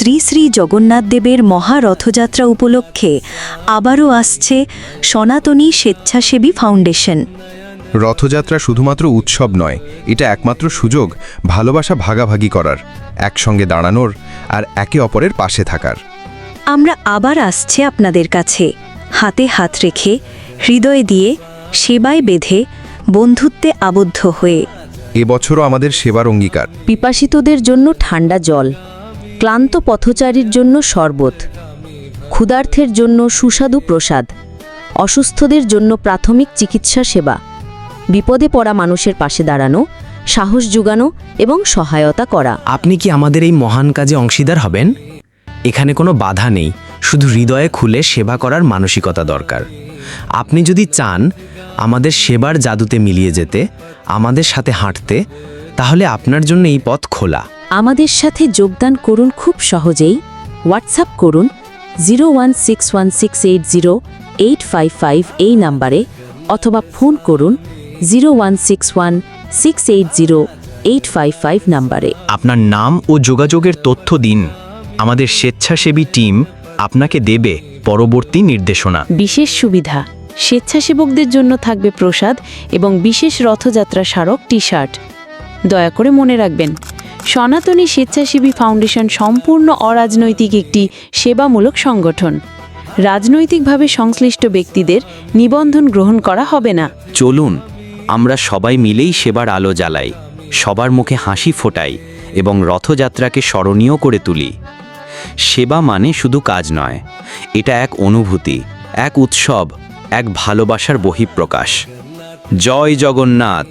শ্রী শ্রী জগন্নাথ দেবের মহারথযাত্রা উপলক্ষে আবারও আসছে সনাতনী স্বেচ্ছাসেবী ফাউন্ডেশন। রথযাত্রা শুধুমাত্র উৎসব নয় এটা একমাত্র সুযোগ ভালোবাসা ভাগাভাগি করার একসঙ্গে দাঁড়ানোর আর একে অপরের পাশে থাকার। আমরা আবার আসছে আপনাদের কাছে হাতে হাত রেখে হৃদয় দিয়ে সেবায় বেঁধে বন্ধুত্বে আবদ্ধ হয়ে। এবছরও আমাদের সেবার অঙ্গীকার। পিপাসিতদের জন্য ঠান্ডা জল। ক্লান্ত পথচারীর জন্য শরবত, ক্ষুধার্থের জন্য সুস্বাদু প্রসাদ, অসুস্থদের জন্য প্রাথমিক চিকিৎসা সেবা, বিপদে পড়া মানুষের পাশে দাঁড়ানো, সাহস যোগানো এবং সহায়তা করা। আপনি কি আমাদের এই মহান কাজে অংশীদার হবেন? এখানে কোনো বাধা নেই, শুধু হৃদয়ে খুলে সেবা করার মানসিকতা দরকার। আপনি যদি চান আমাদের সেবার জাদুতে মিলিয়ে যেতে, আমাদের সাথে হাঁটতে, তাহলে আপনার জন্য এই পথ খোলা। আমাদের সাথে যোগদান করুন খুব সহজেই। হোয়াটসঅ্যাপ করুন zero one six one six eight zero eight five five এই নাম্বারে অথবা ফোন করুন zero one six one six eight zero eight five five নাম্বারে। আপনার নাম ও যোগাযোগের তথ্য দিন। আমাদের স্বেচ্ছাসেবী টিম আপনাকে দেবে পরবর্তী নির্দেশনা। বিশেষ সুবিধা স্বেচ্ছাসেবকদের জন্য থাকবে প্রসাদ এবং বিশেষ রথযাত্রা স্মারক টি শার্ট দয়া করে মনে রাখবেন। সনাতনী স্বেচ্ছাসেবী ফাউন্ডেশন সম্পূর্ণ অরাজনৈতিক একটি সেবামূলক সংগঠন। রাজনৈতিকভাবে সংশ্লিষ্ট ব্যক্তিদের নিবন্ধন গ্রহণ করা হবে না। চলুন, আমরা সবাই মিলেই সেবার আলো জ্বালাই, সবার মুখে হাসি ফোটাই এবং রথযাত্রাকে স্মরণীয় করে তুলি। সেবা মানে শুধু কাজ নয়, এটা এক অনুভূতি, এক উৎসব, এক ভালোবাসার বহিঃপ্রকাশ। জয় জগন্নাথ!